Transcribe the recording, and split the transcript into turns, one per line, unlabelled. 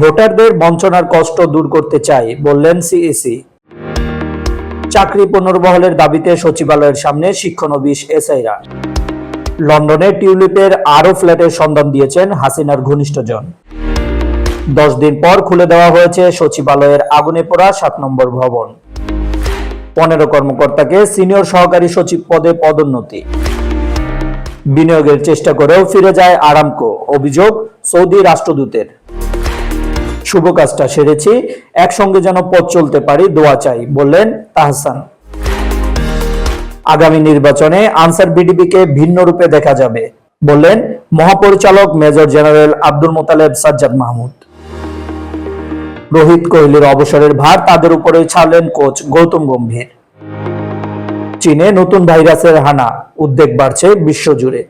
ভোটারদের বঞ্চনার কষ্ট দূর করতে চাই, বললেন সিইসি চাকরি পুনর্বহলের দাবিতে সচিবালয়ের সামনে শিক্ষানবিশ এসআইরা লন্ডনে টিউলিপের আরও ফ্ল্যাটের সন্ধান দিয়েছেন হাসিনার ঘনিষ্ঠজন। দশ দিন পর খুলে দেওয়া হয়েছে সচিবালয়ের আগুনে পোড়া সাত নম্বর ভবন। পনেরো কর্মকর্তাকে সিনিয়র সহকারী সচিব পদে পদোন্নতি। বিনিয়োগের চেষ্টা করেও ফিরে যায় আরামকো, অভিযোগ সৌদি রাষ্ট্রদূতের। শুভ কাজটা সেরেছি। একসঙ্গে যেন পথ চলতে পারি, দোয়া চাই, বললেন তাহসান। আগামী নির্বাচনে আনসার বিডিপিকে ভিন্ন রূপে দেখা যাবে, বললেন মহাপরিচালক মেজর জেনারেল আব্দুল মোতালেব সাজ্জাদ মাহমুদ। রোহিত কোহলির অবসরের ভার তাদের উপরে ছাড়লেন কোচ গৌতম গম্ভীর। চীনে নতুন ভাইরাসের হানা, উদ্বেগ বাড়ছে বিশ্বজুড়ে।